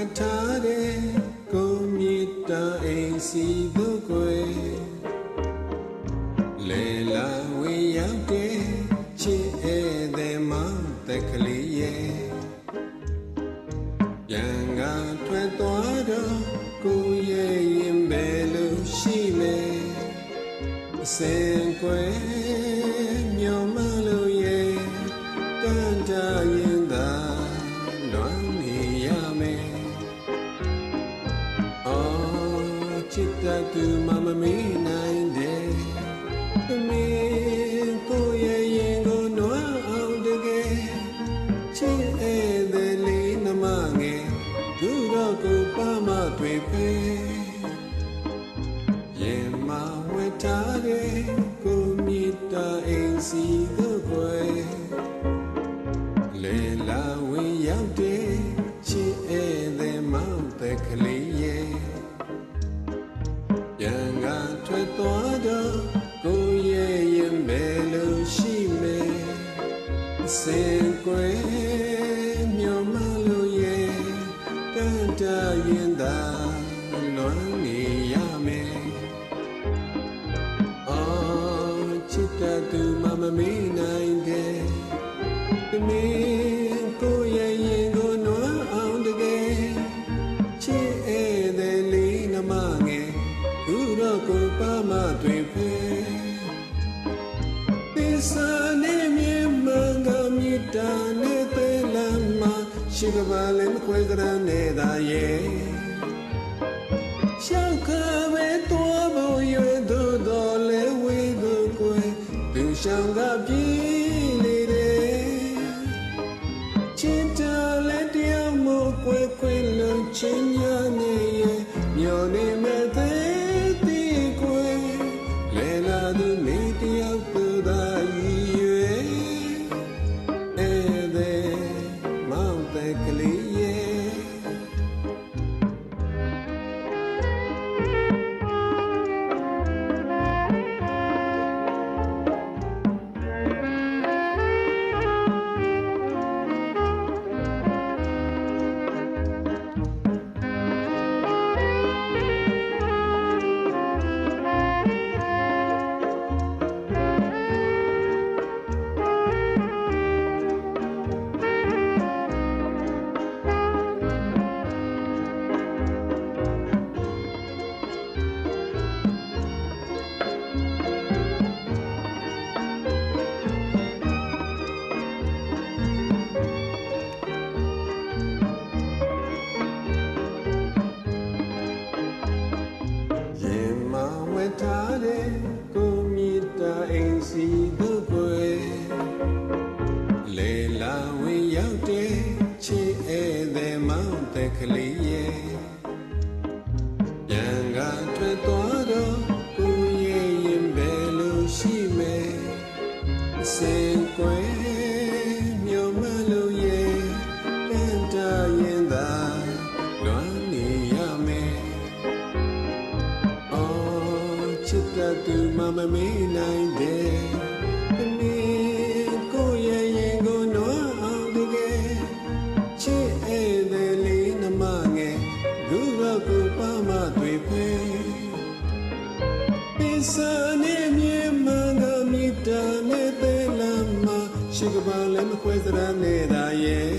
ယ်ထားတဲ့ကိုမြစ်တာအိမ်စီတို့ကွယ်လေလာဝေရောက်တဲ့ချစ်ဧည့်သည်မောင်တက်ကလေးရဲ့ရန်ကထွက်သွားတော့ကိုရဲ့ရင်ပဲလို့ရှိမယ်အစင်ကွယ် သူမမမေးနိုင်တဲ့သမီးကိုရဲ့ရင်ကိုနွားအောင်တကယ်ချစ်ဧည့်သည်လေးနမငယ်ဒုတော့ကိုပါမတွေ့ပဲရင်မဝတ်ထားတဲ့ကိုမြတ်တာအိမ်စီတို့ကွယ်လေလာဝင်ရောက်တဲ့ ရင်သာလွမ်းနေရမယ်အော်ချစ်တတ်သူမမမေးနိုင်တဲ့သမီးကိုရဲ့ရင်ကိုနွမ်းအောင်တကယ်ချစ်ဧည့်သည်လေးနမငယ်သူတော့ကိုပါမတွေ့ဖေသစ္စာ မှာရှိကပါလည်းမခွဲကြရနဲ့သာရဲ့ရှောက်ခပဲ တဲ့ လေလာဝင်ရောက်တဲ့ချစ်ဧည့်သည်မောင်တဲ့ကလေးရဲ့ရန်ကထွက်သွားတော့ကိုရဲ့ရင်ပဲလို့ရှိမယ်အစင်ကွယ်မျောမလို့ရဲ့တန်တာရင်သာလွမ်းနေရမယ်အော်ချစ်တတ်သူမမမေး ရှိကပါလည်းမခွဲစရနေတာရဲ့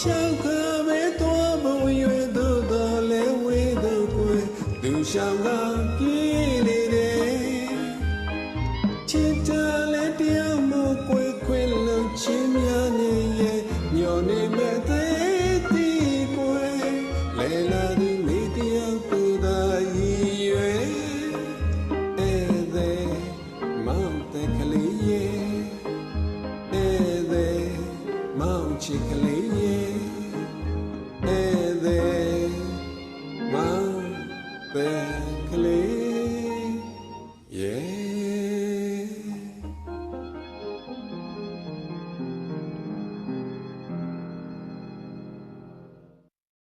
ရှောက်ကပဲတော်ဖို့ရွယ်သူတော်လဲဝေးသူကွယ်သူရှောင်ကပြေးနေတယ်ချစ်တာလဲတယော မောင်ချစ်ကလေးရဲ့ဧသည်မောင်ပဲကလေးရဲ့